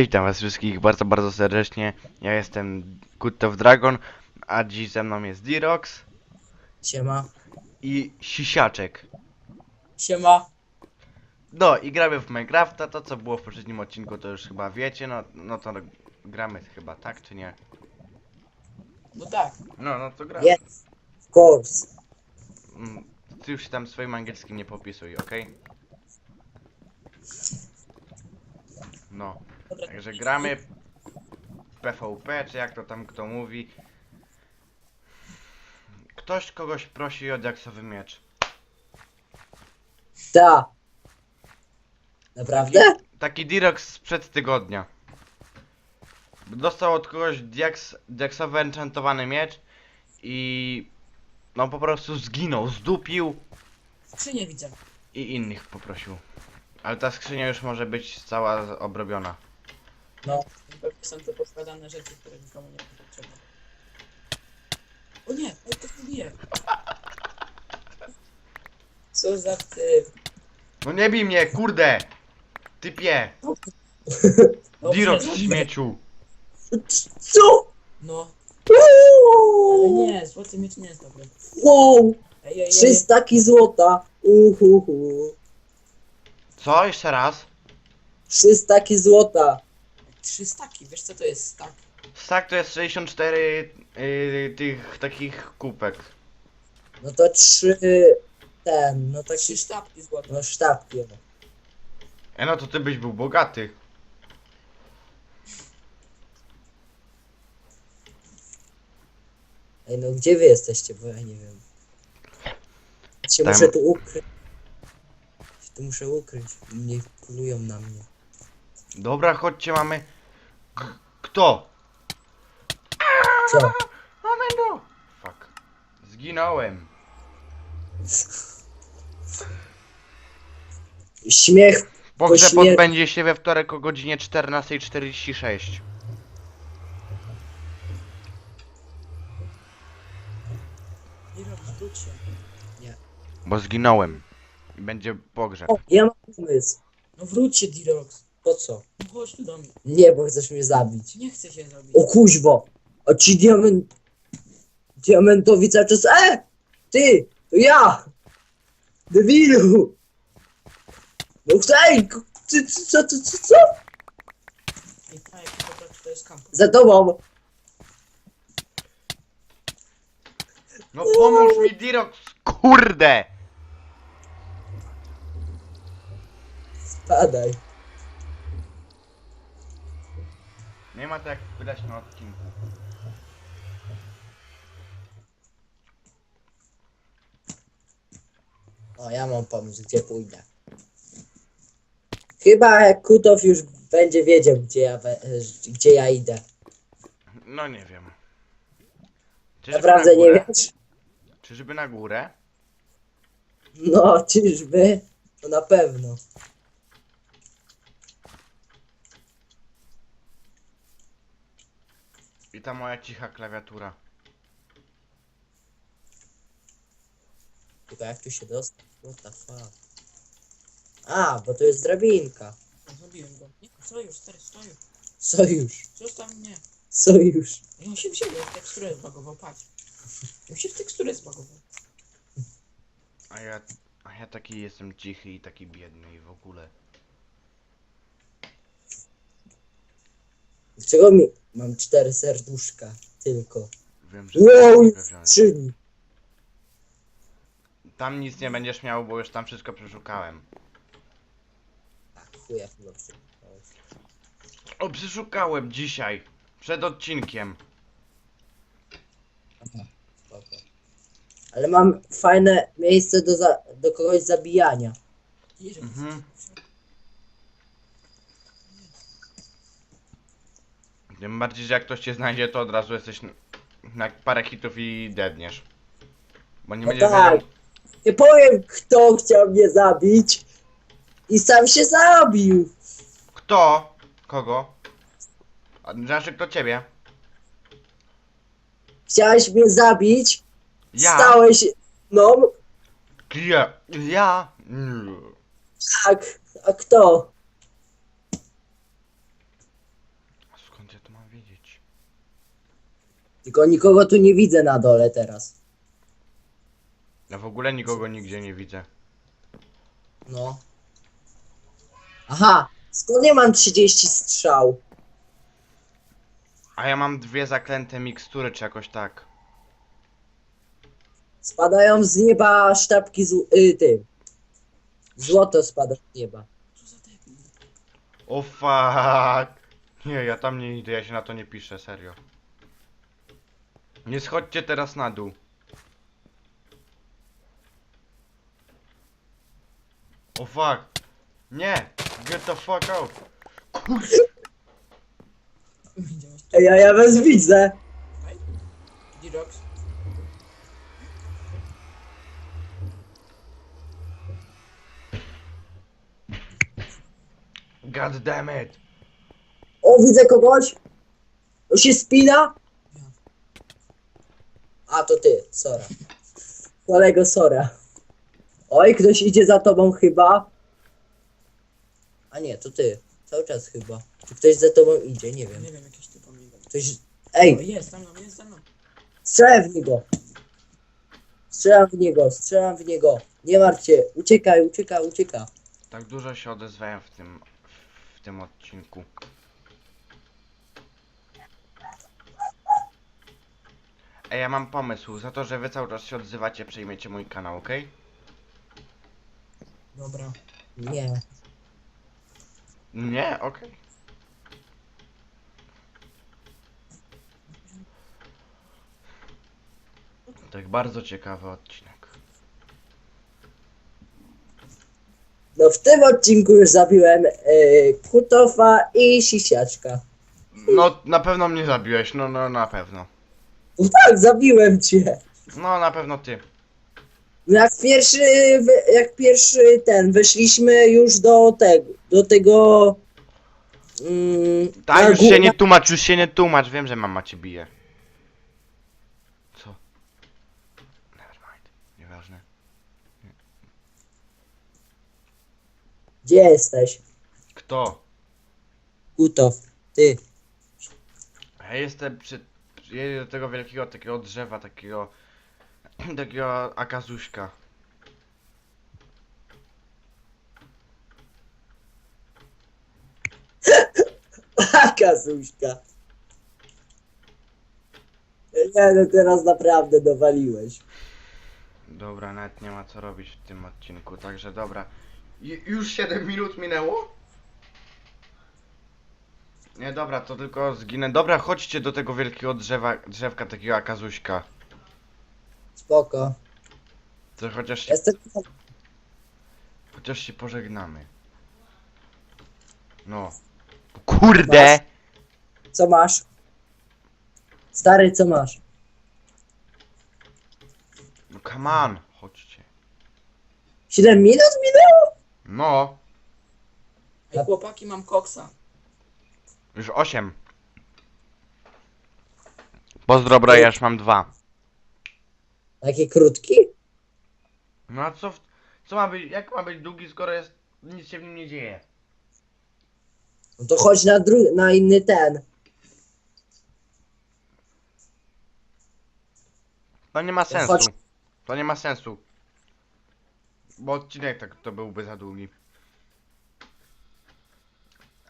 Witam was wszystkich bardzo, bardzo serdecznie. Ja jestem Good of Dragon, a dziś ze mną jest Dirox Siema. i Sisiaczek. Siema. No i gramy w Minecrafta, to co było w poprzednim odcinku to już chyba wiecie, no, no to gramy chyba tak czy nie? No tak. No, no to gramy. Yes. Of course. Mm, Ty już się tam swoim angielskim nie popisuj, okej? No, także gramy PvP, czy jak to tam kto mówi. Ktoś kogoś prosi o diaksowy miecz. Ta. Naprawdę? Taki Dirox sprzed tygodnia. Dostał od kogoś diaks, diaksowy enchantowany miecz i no po prostu zginął, zdupił Skrzynię widzę. i innych poprosił. Ale ta skrzynia już może być cała obrobiona. No. Pewnie są to poskładane rzeczy, które nikomu nie potrzebne. O nie, oj to bije. Co za ty. No nie bij mnie, kurde! Typie! Dobrze, Dirox dobrze. śmieciu! Co? No. Ale nie, złoty miecz nie jest dobry. Wow! Ej, ej, ej. Trzy staki złota. Uhuhu. Co? Jeszcze raz? Trzy staki złota. Trzy staki, wiesz co to jest stak? Stack to jest 64 yy, tych takich kubek. No to trzy... Ten, no Trzy taki... sztabki złote. No sztabki. no. E no to ty byś był bogaty. Ej, no gdzie wy jesteście, bo ja nie wiem. Ja Się Tam. muszę tu ukryć. Się tu muszę ukryć. Nie polują na mnie. Dobra, chodźcie, mamy... Kto? Co? Mamy no! Fuck. Zginąłem. Śmiech. Pogrzeb śmier- odbędzie się we wtorek o godzinie 14.46. Dirox, wróć się. Bo zginąłem. I będzie pogrzeb. O, ja mam pomysł. No wróć się, Dirox. Po co? Chodź tu do mnie. Nie, bo chcesz mnie zabić. Nie chcę się zrobić. O kuźwo! A ci diament... Diamentowi cały czas... E! Ty! To ja! Debilu! No k- Ty, ty, co, co, co, co? Ej, tak, to, to jest kamp. Za tobą! No pomóż mi, Dirox, kurde! Spadaj. Nie ma to jak wydać na odcinku. O, ja mam pomysł, gdzie pójdę. Chyba Kutow już będzie wiedział, gdzie ja, we, gdzie ja idę. No nie wiem. Czyżby Naprawdę na nie górę? wiesz? Czyżby na górę? No, czyżby? No na pewno. I ta moja cicha klawiatura. Tylko jak tu się dostać? What the fuck? A, bo to jest drabinka. Zabiłem go. Nie, sojusz, stary, sojusz. Sojusz. Zostaw mnie. Sojusz. On się w siebie w teksturę zbagował, patrz. On się w teksturę zbagował. A ja, a ja taki jestem cichy i taki biedny i w ogóle. Dlaczego mi... Mam cztery serduszka. Tylko. Wiem, że Wow, mogę jest wziąć. skrzyni. Tam nic nie będziesz miał, bo już tam wszystko przeszukałem. Tak, chuja chyba. O, przeszukałem dzisiaj. Przed odcinkiem. Spoko. Ale mam fajne miejsce do, za... do kogoś zabijania. Mhm. Tym bardziej, że jak ktoś cię znajdzie, to od razu jesteś na parę hitów i deadniesz. Bo nie No będziesz tak. wiedział... Nie powiem, kto chciał mnie zabić. I sam się zabił. Kto? Kogo? A znaczy kto ciebie? Chciałeś mnie zabić. Ja? Stałeś... No, Ja? Ja? Nie. tak. A kto? Tylko nikogo tu nie widzę na dole teraz. Ja w ogóle nikogo nigdzie nie widzę. No. Aha! Skąd nie mam 30 strzał? A ja mam dwie zaklęte mikstury, czy jakoś tak. Spadają z nieba sztabki z... Y, ty. Złoto spada z nieba. Co za debil. O fuck. Nie, ja tam nie idę, ja się na to nie piszę, serio. Nie schodźcie teraz na dół. O fuck. Nie! Get the fuck out! Widziałeś to? Ej, a ja was widzę. D-Rox. God damn it! O, widzę kogoś. To się spina. A, to ty, Sora. Kolego Sora. Oj, ktoś idzie za tobą chyba. A nie, to ty. Cały czas chyba. Czy ktoś za tobą idzie? Nie wiem. Nie wiem, jakieś typy biegą. Ktoś... O, Ej, jest, za mną, jest za mną. strzelam w niego. Strzelam w niego, strzelam w niego. Nie martw się. Uciekaj, uciekaj, ucieka. Tak dużo się odezwałem w tym, w tym odcinku. Ej, ja mam pomysł. Za to, że wy cały czas się odzywacie, przejmiecie mój kanał, okej? Dobra. Nie. Nie? Okej. Tak bardzo ciekawy odcinek. No w tym odcinku już zabiłem yy, Kutofa i Sisiaczka. No, na pewno mnie zabiłeś, no, no, na pewno. No tak, zabiłem cię. No, na pewno ty. Jak pierwszy, wy- jak pierwszy ten, weszliśmy już do tego, do tego... Mm, Tak, już gó- się nie tłumacz, już się nie tłumacz, wiem, że mama cię bije. Co? Nevermind, nieważne. Gdzie jesteś? Kto? Kutow, ty. Ja jestem przy... Jedę do tego wielkiego takiego drzewa, takiego... Takiego akazuśka. Kazuśka. Nie no, teraz naprawdę dowaliłeś. Dobra, nawet nie ma co robić w tym odcinku, także dobra. Ju- już 7 minut minęło? Nie, dobra, to tylko zginę. Dobra, chodźcie do tego wielkiego drzewa, drzewka, takiego akazuśka. Spoko. To chociaż się, Jestem... chociaż się pożegnamy. No. Kurde! Co masz? Stary, co masz? No come on, chodźcie. 7 minut minęło? No, Ej, chłopaki, mam koksa. Już 8. Pozdro, bro, ja już mam dwa. Taki krótki? No a co, w- co ma być, jak ma być długi, skoro jest, nic się w nim nie dzieje? No to chodź na, dru- na inny ten. To nie ma sensu. chodź- To nie ma sensu. Bo odcinek tak to byłby za długi.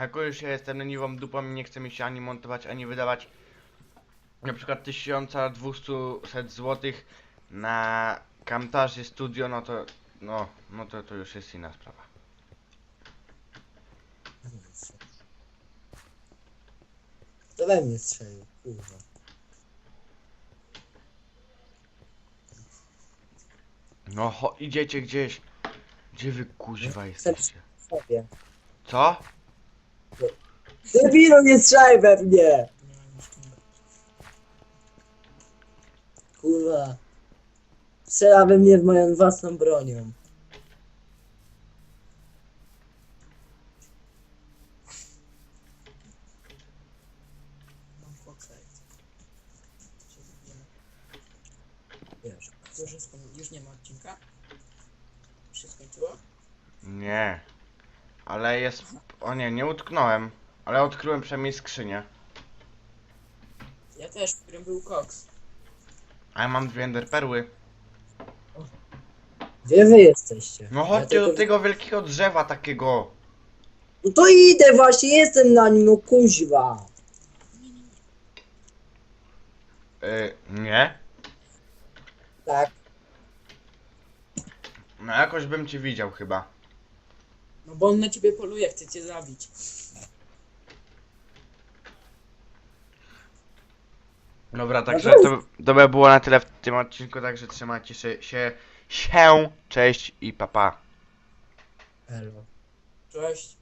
Jako już ja jestem leniwą dupą i nie chce mi się ani montować, ani wydawać na przykład 1200 zł na Camtasia Studio, no to no, no to, to już jest inna sprawa. To we mnie strzelił, kurwa. No cho, idziecie gdzieś. Gdzie wy kuźwa jesteście? Sobie. Co? Debilu, nie strzelaj we mnie! Nie mam już tu. Kurwa. Strzela we mnie w moją własną bronią. Wiesz. Już, jest, już nie ma odcinka. Już się skończyło? Nie. Ale jest. O nie, nie utknąłem. Ale odkryłem przynajmniej skrzynię. też, w którym był koks. A ja mam dwie enderperły. Gdzie wy jesteście? No Ja chodźcie tylko- do tego wielkiego drzewa takiego. No to idę właśnie, jestem na nim, no kuźwa. Yy, nie? Tak. No jakoś bym cię widział chyba. No bo on na ciebie poluje, chce cię zabić. Dobra, także to, to by było na tyle w tym odcinku, także trzymajcie się, się, się cześć i papa. Pa. Elo. Cześć.